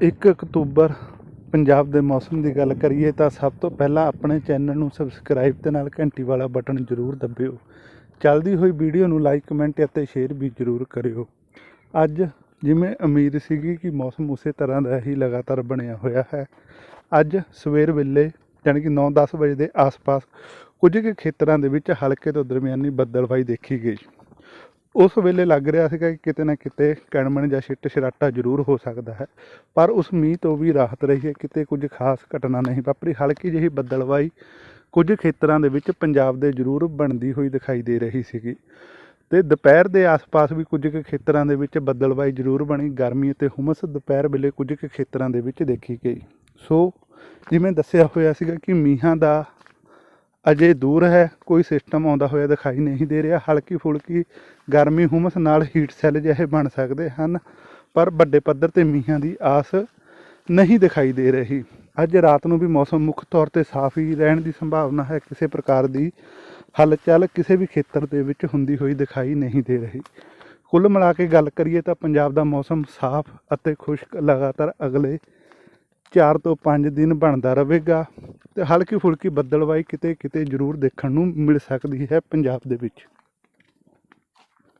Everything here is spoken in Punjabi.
1 ਅਕਤੂਬਰ ਪੰਜਾਬ ਦੇ ਮੌਸਮ ਦੀ ਗੱਲ ਕਰੀਏ ਤਾਂ ਸਭ ਤੋਂ ਪਹਿਲਾਂ ਆਪਣੇ ਚੈਨਲ ਨੂੰ ਸਬਸਕ੍ਰਾਈਬ ਤੇ ਨਾਲ ਘੰਟੀ ਵਾਲਾ ਬਟਨ ਜ਼ਰੂਰ ਦਬਿਓ। ਚੱਲਦੀ ਹੋਈ ਵੀਡੀਓ ਨੂੰ ਲਾਈਕ ਕਮੈਂਟ ਅਤੇ ਸ਼ੇਅਰ ਵੀ ਜ਼ਰੂਰ ਕਰਿਓ। ਅੱਜ ਜਿਵੇਂ ਉਮੀਦ ਸੀਗੀ ਕਿ ਮੌਸਮ ਉਸੇ ਤਰ੍ਹਾਂ ਦਾ ਹੀ ਲਗਾਤਾਰ ਬਣਿਆ ਹੋਇਆ ਹੈ, ਅੱਜ ਸਵੇਰ ਵੇਲੇ ਯਾਨੀ ਕਿ 9-10 ਵਜੇ ਦੇ ਆਸ-ਪਾਸ ਕੁਝ ਕੁ ਖੇਤਰਾਂ ਦੇ ਵਿੱਚ ਹਲਕੇ ਤੋਂ ਦਰਮਿਆਨੀ ਬੱਦਲਵਾਈ ਦੇਖੀ ਗਈ। ਉਸ ਵੇਲੇ ਲੱਗ ਰਿਹਾ ਸੀਗਾ ਕਿ ਕਿਤੇ ਨਾ ਕਿਤੇ ਕਣਮਣ ਜਾਂ ਛਿੱਟ ਛਰਾਟਾ ਜ਼ਰੂਰ ਹੋ ਸਕਦਾ ਹੈ, ਪਰ ਉਸ ਮੀਂਹ ਤੋਂ ਵੀ ਰਾਹਤ ਰਹੀ ਹੈ। ਕਿਤੇ ਕੁਝ ਖਾਸ ਘਟਨਾ ਨਹੀਂ ਵਾਪਰੀ, ਹਲਕੀ ਜਿਹੀ ਬੱਦਲਵਾਈ ਕੁਝ ਖੇਤਰਾਂ ਦੇ ਵਿੱਚ ਪੰਜਾਬ ਦੇ ਜ਼ਰੂਰ ਬਣਦੀ ਹੋਈ ਦਿਖਾਈ ਦੇ ਰਹੀ ਸੀਗੀ। ਤੇ ਦੁਪਹਿਰ ਦੇ ਆਸ-ਪਾਸ ਵੀ ਕੁਝ ਕੁ ਖੇਤਰਾਂ ਦੇ ਵਿੱਚ ਬੱਦਲਵਾਈ ਜ਼ਰੂਰ ਬਣੀ, ਗਰਮੀ ਅਤੇ ਹੁਮਸ ਦੁਪਹਿਰ ਵੇਲੇ ਕੁਝ ਕੁ ਖੇਤਰਾਂ ਦੇ ਵਿੱਚ ਦੇਖੀ ਗਈ। ਸੋ ਜਿਵੇਂ ਦੱਸਿਆ ਹੋਇਆ ਸੀਗਾ ਕਿ ਮੀਂਹਾਂ ਦਾ ਅਜੇ ਦੂਰ ਹੈ, ਕੋਈ ਸਿਸਟਮ ਆਉਂਦਾ ਹੋਇਆ ਦਿਖਾਈ ਨਹੀਂ ਦੇ ਰਿਹਾ। ਹਲਕੀ ਫੁਲਕੀ ਗਰਮੀ ਹੁਮਸ ਨਾਲ ਹੀਟ ਸੈੱਲ ਜਿਹੇ ਬਣ ਸਕਦੇ ਹਨ, ਪਰ ਵੱਡੇ ਪੱਧਰ ਤੇ ਮੀਂਹਾਂ ਦੀ ਆਸ ਨਹੀਂ ਦਿਖਾਈ ਦੇ ਰਹੀ। ਅੱਜ ਰਾਤ ਨੂੰ ਵੀ ਮੌਸਮ ਮੁੱਖ ਤੌਰ ਤੇ ਸਾਫ਼ ਹੀ ਰਹਿਣ ਦੀ ਸੰਭਾਵਨਾ ਹੈ। ਕਿਸੇ ਪ੍ਰਕਾਰ ਦੀ ਹਲਚਲ ਕਿਸੇ ਵੀ ਖੇਤਰ ਦੇ ਵਿੱਚ ਹੁੰਦੀ ਹੋਈ ਦਿਖਾਈ ਨਹੀਂ ਦੇ ਰਹੀ। ਕੁੱਲ ਮਿਲਾ ਕੇ ਗੱਲ ਕਰੀਏ ਤਾਂ ਪੰਜਾਬ ਦਾ ਮੌਸਮ ਸਾਫ਼ ਅਤੇ ਖੁਸ਼ਕ ਲਗਾਤਾਰ ਅਗਲੇ 4 ਤੋਂ 5 ਦਿਨ ਬਣਦਾ ਰਹੇਗਾ ਤੇ ਹਲਕੀ ਫੁਲਕੀ ਬੱਦਲਵਾਈ ਕਿਤੇ ਕਿਤੇ ਜ਼ਰੂਰ ਦੇਖਣ ਨੂੰ ਮਿਲ ਸਕਦੀ ਹੈ ਪੰਜਾਬ ਦੇ ਵਿੱਚ।